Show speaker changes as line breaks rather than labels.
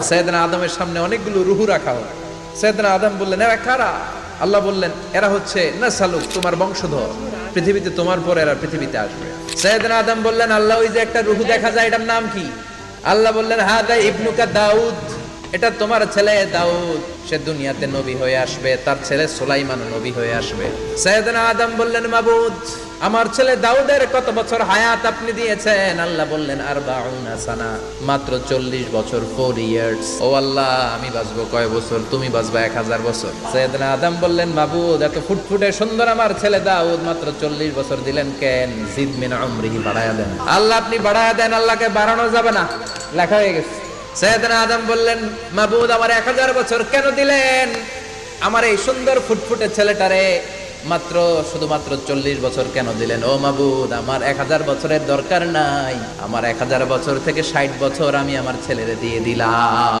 সৈয়দনা আদমের সামনে অনেকগুলো রুহু রাখা হলো সৈয়দনা আদম বললেন, এরা কারা? আল্লাহ বললেন, এরা হচ্ছে না সালুক তোমার বংশধর। পৃথিবীতে তোমার পর এরা পৃথিবীতে আসবে। সৈয়দনা আদম বললেন, আল্লাহ, ওই যে একটা রুহু দেখা যায়, এটার নাম কি? আল্লাহ বললেন হা দা ইবনুকা দাউদ, এটা তোমার ছেলে দাউদ। সে দুনিয়াতে নবী হয়ে আসবে, তার ছেলে সুলাইমান নবী হয়ে আসবে। সৈয়দনা আদম বললেন, মাবুদ আমার ছেলে দাউদের কত বছর হায়াত আপনি দিয়েছেন? আল্লাহ বললেন আর সানা, মাত্র চল্লিশ বছর ফোর ইয়ার্স ও আল্লাহ, আমি বাঁচবো কয় বছর? তুমি বাঁচবা এক হাজার বছর। সৈয়দনা আদম বললেন, মাবুদ, এত ফুটফুটে সুন্দর আমার ছেলে দাউদ, মাত্র চল্লিশ বছর দিলেন কেন? জিদ মিন আমরিহি বাড়ায়া দেন। আল্লাহ আপনি বাড়ায়া দেন, আল্লাহকে বাড়ানো যাবে না। লেখা হয়ে গেছে। সৈয়দনা আদম বললেন, মাবুদ, আমার এক হাজার বছর কেন দিলেন? আমার এই সুন্দর ফুটফুটে ছেলেটারে মাত্র শুধুমাত্র চল্লিশ বছর কেন দিলেন? ও মাবুদ, আমার এক হাজার বছরের দরকার নাই। আমার এক হাজার বছর থেকে ষাট বছর আমি আমার ছেলেরে দিয়ে দিলাম।